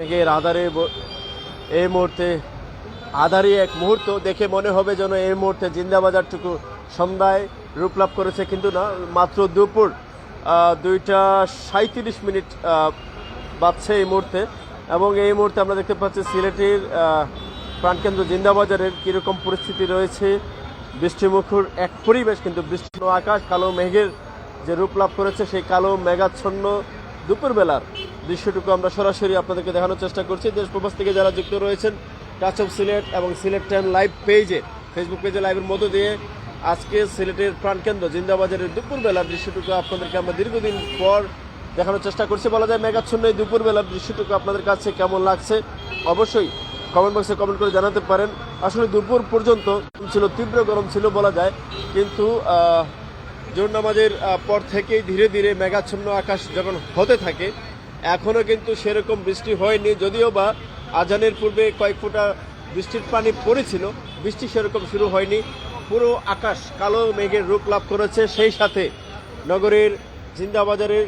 মেঘের আধারে এই মুহূর্তে আধারি এক মুহূর্ত দেখে মনে হবে যেন এই মুহূর্তে জিন্দাবাজারটুকু সন্ধ্যায় রূপ লাভ করেছে, কিন্তু না, মাত্র দুপুর দুইটা সাঁত্রিশ মিনিট বাজছে এই মুহূর্তে। এবং এই মুহূর্তে আমরা দেখতে পাচ্ছি সিলেটের প্রাণকেন্দ্র জিন্দাবাজারের কীরকম পরিস্থিতি রয়েছে। বৃষ্টিমুখর এক পরিবেশ, কিন্তু বৃষ্টি আকাশ, কালো মেঘের যে রূপ লাভ করেছে, সেই কালো মেঘাচ্ছন্ন দুপুরবেলার দৃশ্যটুকু আমরা সরাসরি আপনাদেরকে দেখানোর চেষ্টা করছি। দেশ প্রবাস থেকে যারা যুক্ত রয়েছেন টাচ অফ সিলেট এবং সিলেট টেন লাইভ পেজে ফেসবুক পেজে লাইভের মধ্য দিয়ে আজকে সিলেটের প্রাণকেন্দ্র জিন্দাবাজারের দুপুরবেলার দৃশ্যটুকু আপনাদেরকে আমরা দীর্ঘদিন পর দেখানোর চেষ্টা করছি। বলা যায় মেঘাচ্ছন্ন এই দুপুরবেলার দৃশ্যটুকু আপনাদের কাছে কেমন লাগছে অবশ্যই কমেন্ট বক্সে কমেন্ট করে জানাতে পারেন। আসলে দুপুর পর্যন্ত ছিল, তীব্র গরম ছিল বলা যায়, কিন্তু জোর নামাজের পর থেকেই ধীরে ধীরে মেঘাচ্ছন্ন আকাশ যখন হতে থাকে এখনও কিন্তু সেরকম বৃষ্টি হয়নি, যদিও বা আজানের পূর্বে কয়েক ফোঁটা বৃষ্টির পানি পড়েছিল, বৃষ্টি সেরকম শুরু হয়নি। পুরো আকাশ কালো মেঘের রূপ লাভ করেছে, সেই সাথে নগরের জিন্দাবাজারের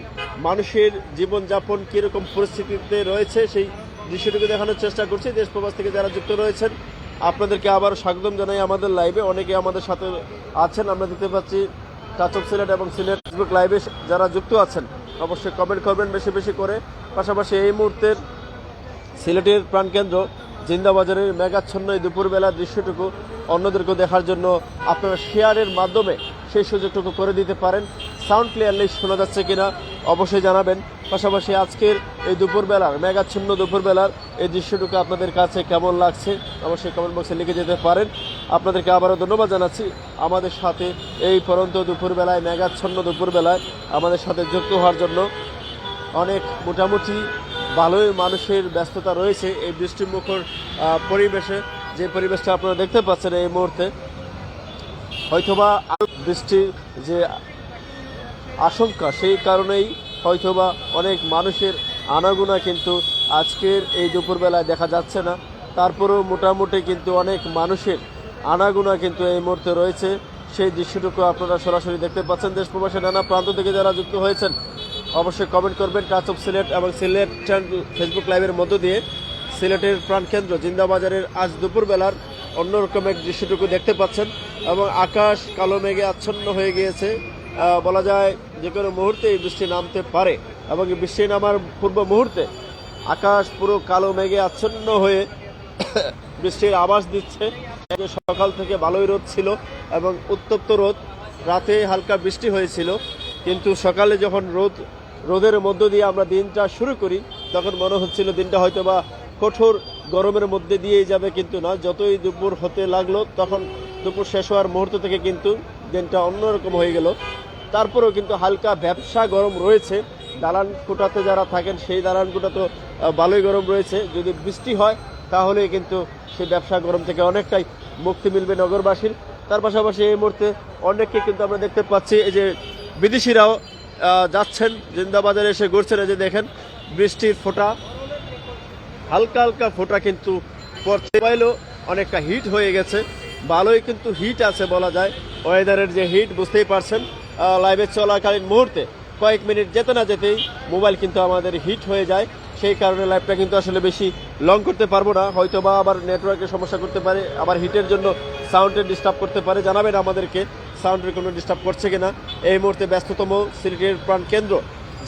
মানুষের জীবনযাপন কীরকম পরিস্থিতিতে রয়েছে, সেই দৃশ্যটিকে দেখানোর চেষ্টা করছি। দেশ প্রবাস থেকে যারা যুক্ত রয়েছেন, আপনাদেরকে আবার স্বাগতম জানাই আমাদের লাইভে। অনেকে আমাদের সাথে আছেন, আমরা দেখতে পাচ্ছি অফ সিলেট এবং সিলেট ফেসবুক লাইভে যারা যুক্ত আছেন। অবশ্যই কমেন্ট করবেন বেশি বেশি করে। পাশাপাশি এই মুহূর্তের সিলেটের প্রাণকেন্দ্র জিন্দাবাজারের মেঘাচ্ছন্ন এই দুপুরবেলার দৃশ্যটুকু অন্যদেরকে দেখার জন্য আপনারা শেয়ারের মাধ্যমে সেই সুযোগটুকু করে দিতে পারেন। সাউন্ড ক্লিয়ারলি শোনা যাচ্ছে কিনা অবশ্যই জানাবেন। পাশাপাশি আজকের এই দুপুরবেলার মেঘাচ্ছন্ন দুপুরবেলার এই দৃশ্যটুকু আপনাদের কাছে কেমন লাগছে অবশ্যই কমেন্ট বক্সে লিখে যেতে পারেন। আপনাদেরকে আবারও ধন্যবাদ জানাচ্ছি। আমাদের সাথে এই পরন্ত দুপুরবেলায়, মেঘাচ্ছন্ন দুপুরবেলায় আমাদের সাথে যুক্ত হওয়ার জন্য অনেক মোটামুটি ভালোই মানুষের ব্যস্ততা রয়েছে এই বৃষ্টিমুখর পরিবেশে। যে পরিবেশটা আপনারা দেখতে পাচ্ছেন এই মুহূর্তে, হয়তোবা বৃষ্টির যে আশঙ্কা, সেই কারণেই হয়তোবা অনেক মানুষের আনাগোনা কিন্তু আজকের এই দুপুরবেলায় দেখা যাচ্ছে না। তারপরেও মোটামুটি কিন্তু অনেক মানুষের আনাগোনা কিন্তু এই মুহূর্তে রয়েছে। সেই দৃশ্যটুকু আপনারা সরাসরি দেখতে পাচ্ছেন। দেশ প্রবাসের নানা প্রান্ত থেকে যারা যুক্ত হয়েছেন, অবশ্যই কমেন্ট করবেন। টাচ অফ সিলেট এবং সিলেট ফেসবুক লাইভের মধ্য দিয়ে সিলেটের প্রাণকেন্দ্র জিন্দাবাজারের আজ দুপুরবেলার অন্যরকম এক দৃশ্যটুকু দেখতে পাচ্ছেন এবং আকাশ কালো মেঘে আচ্ছন্ন হয়ে গিয়েছে। বলা যায় যে কোনো মুহূর্তে এই বৃষ্টি নামতে পারে এবং এই বৃষ্টি নামার পূর্ব মুহূর্তে আকাশ পুরো কালো মেঘে আচ্ছন্ন হয়ে বৃষ্টির আভাস দিচ্ছে। সকাল থেকে ভালোই রোদ ছিল এবং উত্তপ্ত রোদ। রাতে হালকা বৃষ্টি হয়েছিল। কিন্তু সকালে যখন রোদ, রোদের মধ্য দিয়ে আমরা দিনটা শুরু করি, তখন মনে হচ্ছিল দিনটা হয়তো বা কঠোর গরমের মধ্যে দিয়েই যাবে, কিন্তু না, যতই দুপুর হতে লাগল, তখন দুপুর শেষ হওয়ার মুহূর্ত থেকে কিন্তু দিনটা অন্যরকম হয়ে গেল। তারপরেও কিন্তু হালকা ব্যবসা গরম রয়েছে। দালান কোটাতে যারা থাকেন, সেই দালান কোটা তো ভালোই গরম রয়েছে। যদি বৃষ্টি হয়, তাহলে কিন্তু সেই ব্যবসা গরম থেকে অনেকটাই মুক্তি মিলবে নগরবাসীর। তার পাশাপাশি এই মুহূর্তে অনেককে কিন্তু আমরা দেখতে পাচ্ছি, এই যে বিদেশিরাও যাচ্ছেন, জিন্দাবাজারে এসে ঘুরছেন। এই যে দেখেন, বৃষ্টির ফোঁটা, হালকা হালকা ফোঁটা কিন্তু পড়তে পাইলেও অনেকটা হিট হয়ে গেছে। ভালোই কিন্তু হিট আছে বলা যায়। ওয়েদারের যে হিট, বুঝতেই পারছেন। লাইভে চলাকালীন মুহূর্তে কয়েক মিনিট যেতে না যেতেই মোবাইল কিন্তু আমাদের হিট হয়ে যায়। সেই কারণে লাইভটা কিন্তু আসলে বেশি লং করতে পারব না। হয়তো বা আবার নেটওয়ার্কের সমস্যা করতে পারে, আবার হিটের জন্য সাউন্ডের ডিস্টার্ব করতে পারে। জানাবেন আমাদেরকে সাউন্ডের কোনো ডিস্টার্ব করছে কিনা। এই মুহূর্তে ব্যস্ততম সিলেটের প্রাণ কেন্দ্র,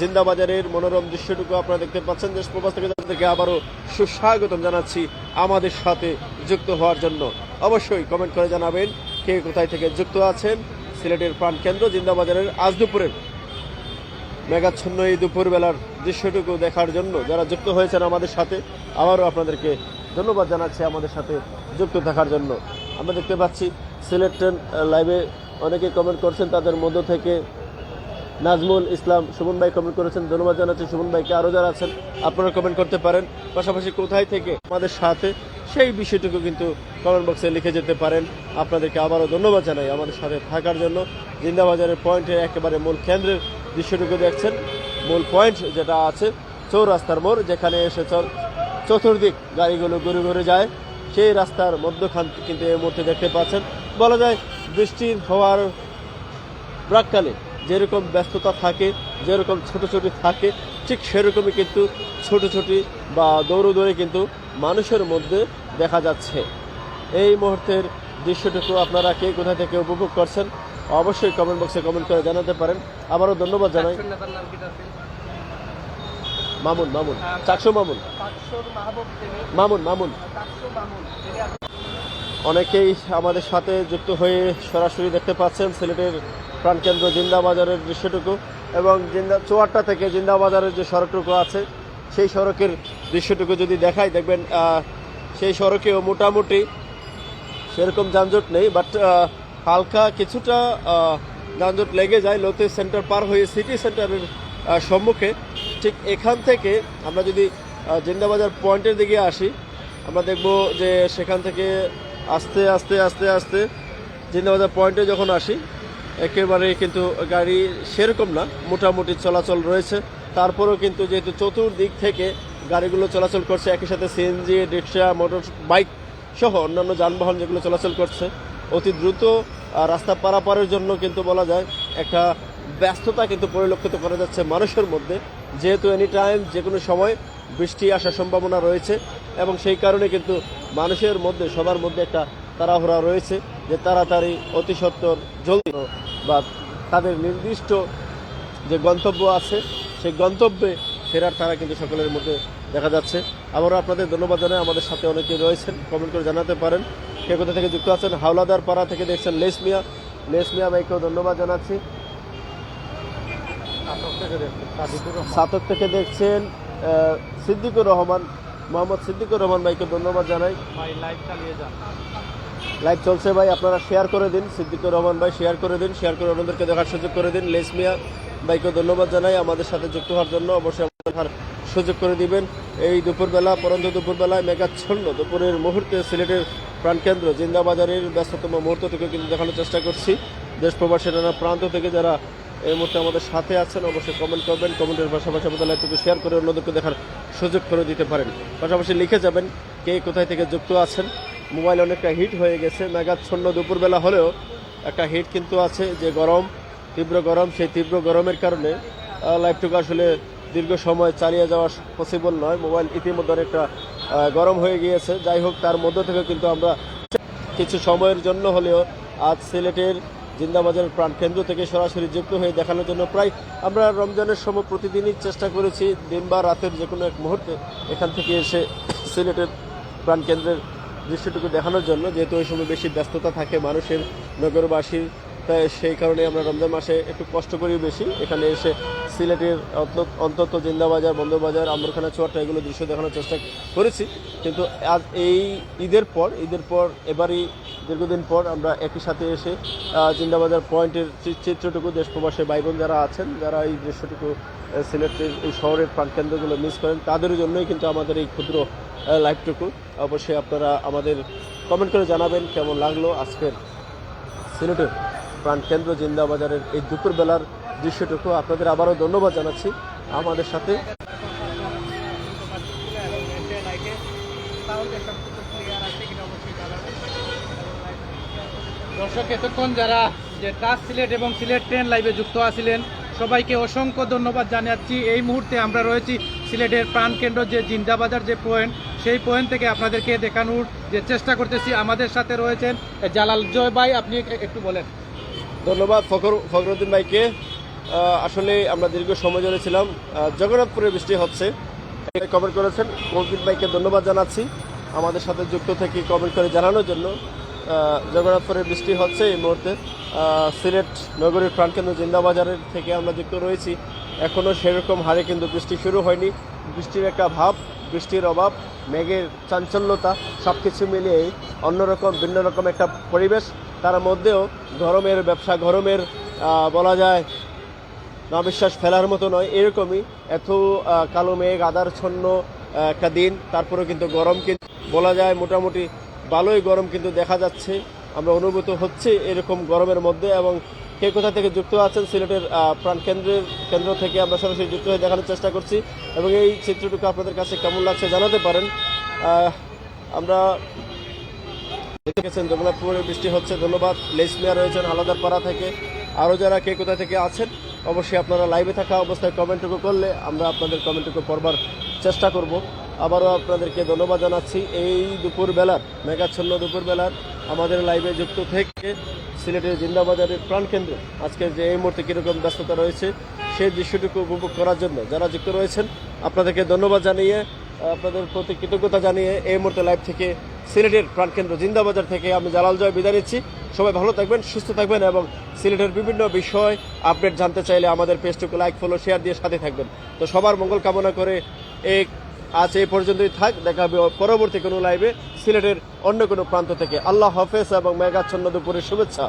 জিন্দাবাজারের মনোরম দৃশ্যটুকু আপনারা দেখতে পাচ্ছেন। দেশ প্রবাস থেকে তাদেরকে আবারও সুস্বাগতম জানাচ্ছি আমাদের সাথে যুক্ত হওয়ার জন্য। অবশ্যই কমেন্ট করে জানাবেন কে কোথায় থেকে যুক্ত আছেন। সিলেটের প্রাণ কেন্দ্র জিন্দাবাজারের আজ দুপুরের মেঘাচ্ছন্ন এই দুপুরবেলার দৃশ্যটুকু দেখার জন্য যারা যুক্ত হয়েছেন আমাদের সাথে, আবারও আপনাদেরকে ধন্যবাদ জানাচ্ছি আমাদের সাথে যুক্ত থাকার জন্য। আমরা দেখতে পাচ্ছি সিলেট ট্রেন লাইভে অনেকে কমেন্ট করছেন, তাদের মধ্য থেকে নাজমুল ইসলাম, সুমন ভাই কমেন্ট করেছেন, ধন্যবাদ জানাচ্ছি। সুমন ভাইকে আরও যারা আছেন, আপনারা কমেন্ট করতে পারেন। পাশাপাশি কোথায় থেকে আমাদের সাথে সেই বিষয়টুকু কিন্তু কমেন্ট বক্সে লিখে যেতে পারেন। আপনাদেরকে আবারও ধন্যবাদ জানাই আমাদের সাথে থাকার জন্য। জিন্দাবাজারের পয়েন্টের একেবারে মূল কেন্দ্রের দৃশ্যটুকু দেখছেন। মূল পয়েন্ট যেটা আছে, চৌরাস্তার মোড়, যেখানে এসে চতুর্দিক গাড়িগুলো ঘুরে ঘুরে যায়। সেই রাস্তার মধ্যখান কিন্তু এই মুহূর্তে দেখতে পাচ্ছেন। বলা যায় বৃষ্টির হওয়ার প্রাককালে যেরকম ব্যস্ততা থাকে, যেরকম ছোট ছোট থাকে, ঠিক সেরকমই কিন্তু ছোট ছোটি বা দৌড়ো দৌড়ে কিন্তু মানুষের মধ্যে দেখা যাচ্ছে। এই মুহূর্তের দৃশ্যটুকু আপনারা কে কোথা থেকে উপভোগ করছেন অবশ্যই কমেন্ট বক্সে কমেন্ট করে জানাতে পারেন। আবারও ধন্যবাদ জানাই। মামুন মামুন। মাহবুব তিনি। মামুন মামুন। মামুন। তিনি অনেকেই আমাদের সাথে যুক্ত হয়ে সরাসরি দেখতে পাচ্ছেন সিলেটের প্রাণকেন্দ্র জিন্দাবাজারের দৃশ্যটুকু এবং জিন্দা চুয়াট্টা থেকে জিন্দাবাজারের যে সড়কটুকু আছে সেই সড়কের দৃশ্যটুকু যদি দেখাই, দেখবেন সেই সড়কেও মোটামুটি সেরকম যানজট নেই বাট হালকা কিছুটা যানজট লেগে যায়। লোতে সেন্টার পার হয়ে সিটি সেন্টারের সম্মুখে। ঠিক এখান থেকে আমরা যদি জিন্দাবাজার পয়েন্টের দিকে আসি, আমরা দেখব যে সেখান থেকে আস্তে আস্তে আস্তে আস্তে জিন্দাবাজার পয়েন্টে যখন আসি একেবারে কিন্তু গাড়ি সেরকম না। মোটামুটি চলাচল রয়েছে। তারপরেও কিন্তু যেহেতু চতুর্দিক থেকে গাড়িগুলো চলাচল করছে, একই সাথে সিএনজি রিক্সা মোটর, বাইক সহ অন্যান্য যানবাহন যেগুলো চলাচল করছে। অতি দ্রুত রাস্তা পারাপারের জন্য কিন্তু বলা যায়, একটা ব্যস্ততা কিন্তু পরিলক্ষিত করা যাচ্ছে মানুষের মধ্যে। যেহেতু এনি টাইম যে কোনো সময় বৃষ্টি আসার সম্ভাবনা রয়েছে এবং সেই কারণে কিন্তু মানুষের মধ্যে, সবার মধ্যে একটা তাড়াহুড়া রয়েছে যে তাড়াতাড়ি অতি সত্বর জলদি বা তাদের নির্দিষ্ট যে গন্তব্য আছে, সেই গন্তব্যে ফেরার তারা কিন্তু সকলের মধ্যে দেখা যাচ্ছে। আবারও আপনাদের ধন্যবাদ জানাই আমাদের সাথে অনেকে রয়েছেন কমেন্ট করে জানাতে পারেন। কে কোথা থেকে যুক্ত আছেন? হাওলাদার পাড়া থেকে দেখছেন লেস মিয়া। লেস মিয়া ভাইকেও ধন্যবাদ জানাচ্ছি। সাতক থেকে দেখছেন সিদ্দিকুর রহমান মোহাম্মদ সিদ্দিকুর রহমান ভাইকে ধন্যবাদ জানাই। ভাই লাইভ চালিয়ে যান। লাইভ চলছে ভাই আপনারা শেয়ার করে দিন সিদ্দিকুর রহমান ভাই শেয়ার করে দিন শেয়ার করে অন্যদেরকে দেখার সুযোগ করে দিন। লেসমিয়া ভাইকে ধন্যবাদ জানাই আমাদের সাথে যুক্ত হওয়ার জন্য অবশ্যই দেখার সুযোগ করে দিবেন। এই দুপুরবেলা, পরন্ত দুপুরবেলায় মেঘাচ্ছন্ন দুপুরের মুহূর্তে সিলেটের প্রাণকেন্দ্র জিন্দাবাজারের ব্যস্ততম মুহূর্ত থেকে কিন্তু দেখানোর চেষ্টা করছি। দেশ প্রবাসী নানা প্রান্ত থেকে যারা এই মুহূর্তে আমাদের সাথে আছেন, অবশ্যই কমেন্ট করবেন। কমেন্টের পাশাপাশি আমাদের লাইভটুকু শেয়ার করে অন্যদেরকে দেখার সুযোগ করে দিতে পারেন। পাশাপাশি লিখে যাবেন কে কোথায় থেকে যুক্ত আছেন। মোবাইল অনেকটা হিট হয়ে গেছে। মেঘাচ্ছন্ন দুপুরবেলা হলেও একটা হিট কিন্তু আছে। যে গরম, তীব্র গরম, সেই তীব্র গরমের কারণে লাইভটুকু আসলে দীর্ঘ সময় চালিয়ে যাওয়া পসিবল নয়। মোবাইল ইতিমধ্যে অনেকটা গরম হয়ে গিয়েছে। যাই হোক, তার মধ্য থেকে কিন্তু আমরা কিছু সময়ের জন্য হলেও আজ সিলেটের জিন্দাবাজারের প্রাণকেন্দ্র থেকে সরাসরি যুক্ত হয়ে দেখানোর জন্য প্রায় আমরা রমজানের সময় প্রতিদিনই চেষ্টা করেছি দিন বা রাতের যে কোনো এক মুহূর্তে এখান থেকে এসে সিলেটের প্রাণকেন্দ্রের দৃশ্যটুকু দেখানোর জন্য। যেহেতু ওই সময় বেশি ব্যস্ততা থাকে মানুষের, নগরবাসীর তাই সেই কারণে আমরা রমজান মাসে একটু কষ্ট করি বেশি। এখানে এসে সিলেটের অন্ত- অন্তত জিন্দাবাজার, বন্দরবাজার, আম্বরখানা চুয়াট্টা এগুলো দৃশ্য দেখানোর চেষ্টা করেছি। কিন্তু আজ এই ঈদের পর ঈদের পর এবারই দীর্ঘদিন পর আমরা একই সাথে এসে জিন্দাবাজার পয়েন্টের চিত্রটুকু, দেশ প্রবাসী ভাই বোন যারা আছেন, যারা এই দৃশ্যটুকু সিলেটের এই শহরের প্রাণকেন্দ্রগুলো মিস করেন, তাদের জন্যই কিন্তু আমাদের এই ক্ষুদ্র লাইভটুকু অবশ্যই আপনারা আমাদের কমেন্ট করে জানাবেন কেমন লাগল আজকের সিলেটের প্রাণকেন্দ্র জিন্দাবাজারের এই দুপুরবেলার দৃশ্যটুকু আপনাদের আবারও ধন্যবাদ জানাচ্ছি। আমাদের সাথে দর্শক, এতক্ষণ যারা যে টাচ সিলেট এবং সিলেট ট্রেন লাইভে যুক্ত আছিলেন, সবাইকে অসংখ্য ধন্যবাদ জানাচ্ছি। এই মুহূর্তে আমরা রয়েছি সিলেটের প্রাণকেন্দ্র যে জিন্দাবাজার যে পয়েন্ট, সেই পয়েন্ট থেকে আপনাদেরকে দেখানোর যে চেষ্টা করতেছি। আমাদের সাথে রয়েছেন জালাল জয় ভাই, আপনি একটু বলেন। ধন্যবাদ ফখর ফখরুদ্দিন ভাইকে। আসলে আমরা দীর্ঘ সময় ধরে ছিলাম জগন্নাথপুরে বৃষ্টি হচ্ছে। কমেন্ট করেছেন কৌকিত ভাইকে ধন্যবাদ জানাচ্ছি আমাদের সাথে যুক্ত থেকে কমেন্ট করে জানানোর জন্য। জগন্নাথপুরে বৃষ্টি হচ্ছে এই মুহূর্তে। সিলেট নগরীর প্রাণকেন্দ্র জিন্দাবাজারের থেকে আমরা যুক্ত রয়েছি। এখনও সেরকম হারে কিন্তু বৃষ্টি শুরু হয়নি। বৃষ্টির একটা ভাব, বৃষ্টির অভাব, মেঘের চাঞ্চল্যতা সব কিছু মিলিয়ে অন্যরকম ভিন্ন রকম একটা পরিবেশ। তার মধ্যেও গরমের ব্যবসা গরমের বলা যায় না বিশ্বাস ফেলার মতো নয় এরকমই। এত কালো মেঘ আদারছন্ন আহ, একটা দিন। তারপরেও কিন্তু গরম কিন্তু বলা যায় মোটামুটি ভালোই গরম কিন্তু দেখা যাচ্ছে। আমরা অনুভূত হচ্ছে এরকম গরমের মধ্যে এবং কে কোথা থেকে যুক্ত আছেন সিলেটের প্রাণকেন্দ্রের কেন্দ্র থেকে আমরা সরাসরি যুক্ত হয়ে দেখানোর চেষ্টা করছি এবং এই চিত্রটুকু আপনাদের কাছে কেমন লাগছে জানাতে পারেন। আমরা দেখেছেন জগন্নাথপুরে বৃষ্টি হচ্ছে, ধন্যবাদ। লেস লেসমিয়া রয়েছেন আলাদার পাড়া থেকে। আরও যারা কে কোথা থেকে আছেন, অবশ্যই আপনারা লাইভে থাকা অবস্থায় কমেন্টটুকু করলে আমরা আপনাদের কমেন্টটুকু পড়বার চেষ্টা করব। আবারও আপনাদেরকে ধন্যবাদ জানাচ্ছি। এই দুপুরবেলার, মেঘাচ্ছন্ন দুপুরবেলার আমাদের লাইভে যুক্ত থেকে সিলেটের জিন্দাবাজারের প্রাণকেন্দ্র আজকে যে এই মুহূর্তে কীরকম ব্যস্ততা রয়েছে, সেই দৃশ্যটুকু উপভোগ করার জন্য যারা যুক্ত রয়েছেন, আপনাদেরকে ধন্যবাদ জানিয়ে আপনাদের প্রতি কৃতজ্ঞতা জানিয়ে এই মুহূর্তে লাইভ থেকে সিলেটের প্রাণকেন্দ্র জিন্দাবাজার থেকে আমি জালাল জয় বিদায় নিচ্ছি। সবাই ভালো থাকবেন, সুস্থ থাকবেন এবং সিলেটের বিভিন্ন বিষয় আপডেট জানতে চাইলে আমাদের পেজটুকু লাইক ফলো শেয়ার দিয়ে সাথে থাকবেন। তো সবার মঙ্গল কামনা করে এই আজ এই পর্যন্তই থাক, দেখা হবে পরবর্তী কোনো লাইভে সিলেটের অন্য কোনো প্রান্ত থেকে। আল্লাহ হাফেজ এবং মেঘাচ্ছন্ন দুপুরের শুভেচ্ছা।